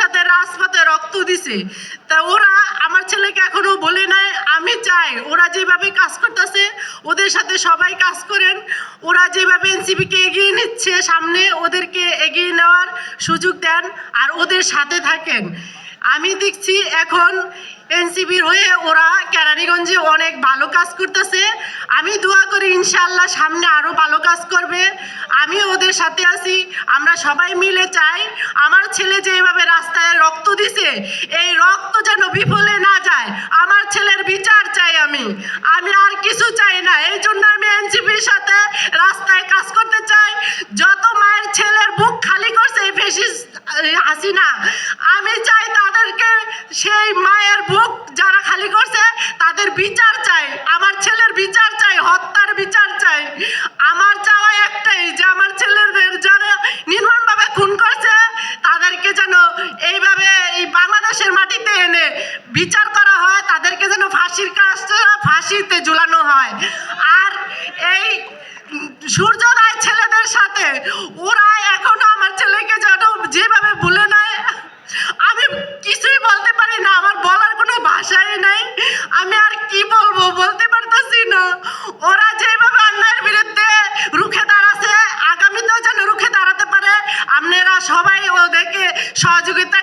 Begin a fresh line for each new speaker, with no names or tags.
সাথে রাজপথে রক্ত দিছে। তা ওরা আমার ছেলেকে এখনও বলে নাই, আমি চাই ওরা যেভাবে কাজ করতেছে, ওদের সাথে সবাই কাজ করেন। ওরা যেভাবে এনসিপিকে এগিয়ে নিচ্ছে সামনে, ওদেরকে এগিয়ে নেওয়ার সুযোগ দেন আর ওদের সাথে থাকেন। আমি দেখছি এখন এনসিবির হয়ে ওরা কেরানীগঞ্জে অনেক ভালো কাজ করতেছে, আমি দোয়া করি ইনশাল্লাহ সামনে আরও ভালো কাজ করবে। আমি ওদের সাথে আছি, আমরা সবাই মিলে চাই। আমার ছেলে যেভাবে রাস্তায় রক্ত দিছে, এই রক্ত যেন বিফলে না যায়, আমার ছেলের বিচার চাই আমি। আমি আর কিছু চাই না, এই জন্য আমি এনসিপির সাথে রাস্তায় কাজ করতে চাই। যত মায়ের ছেলের বুক খালি করছে এই ফেসিস হাসিনা, আমি চাই তাদেরকে সেই মায়ের বুক বিচার করা হয়, তাদেরকে যেন ফাঁসির কাজটা, ফাঁসিতে ঝুলানো হয়। আর এই সূর্যোদয় ছেলেদের সাথে, ওরা এখনও আমার ছেলেকে যেন যেভাবে বলে নেয়, আমি কিছুই বলতে পারি না, আমার বলার কোনো ভাষাই নাই। আমি আর কি বলব, বলতে পারতেছি না। ওরা যেভাবে অন্যায়ের বিরুদ্ধে রুখে দাঁড়াচ্ছে, আগামীতেও যেন রুখে দাঁড়াতে পারে, আপনারা সবাই ওদেরকে সহযোগিতা